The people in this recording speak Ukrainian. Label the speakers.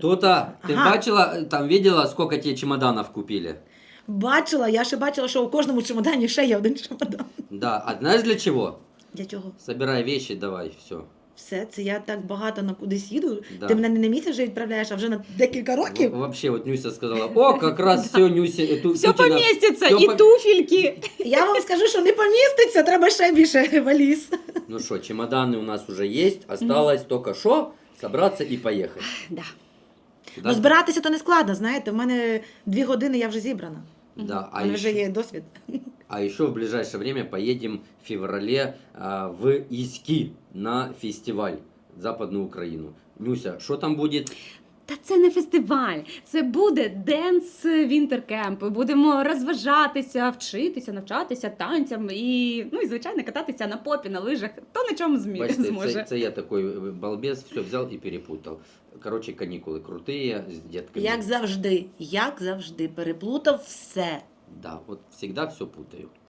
Speaker 1: То-то, ти
Speaker 2: Ага.
Speaker 1: бачила, там видела, сколько тебе чемоданов купили?
Speaker 2: Бачила, я ще бачила, що у кожному чемодані ще є один чемодан.
Speaker 1: Да, а знаешь для чего?
Speaker 2: Для чого?
Speaker 1: Собирай вещи, давай, все.
Speaker 2: Все, це я так багато на кудись їду.
Speaker 1: Да.
Speaker 2: Ти мене не на місяць вже відправляєш, а вже на декілька років.
Speaker 1: Вообще, вот Нюся сказала, о, как раз все, Нюся, э, ту-
Speaker 3: Все
Speaker 1: Тутіна-
Speaker 3: поміститься,
Speaker 1: всё
Speaker 3: і
Speaker 1: пом-
Speaker 3: туфельки.
Speaker 2: Я вам скажу, що не поміститься, треба ще більше валіз.
Speaker 1: Ну что, чемоданы у нас уже есть, осталось только что собраться и поехать.
Speaker 3: Да.
Speaker 1: Куда?
Speaker 2: Ну, збиратися то не складно, знаєте, в мене дві години я вже зібрана.
Speaker 1: Да,
Speaker 2: У
Speaker 1: а
Speaker 2: мене вже є досвід.
Speaker 1: а еще в ближайшее время поедем в феврале а, в Иски на фестиваль Западную Украину. Нюся, что там будет?
Speaker 3: Та це не фестиваль, це буде денс вінтеркемп. Будемо розважатися, вчитися, навчатися танцям і, ну і звичайно кататися на попі, на лижах. То на чому змі...
Speaker 1: Бачите, це,
Speaker 3: зможе.
Speaker 1: це я такой э, балбес, все взял и перепутал. Короче, каникулы крутые с детками.
Speaker 2: Як завжди, як завжди, переплутав все.
Speaker 1: Да, вот всегда все путаю.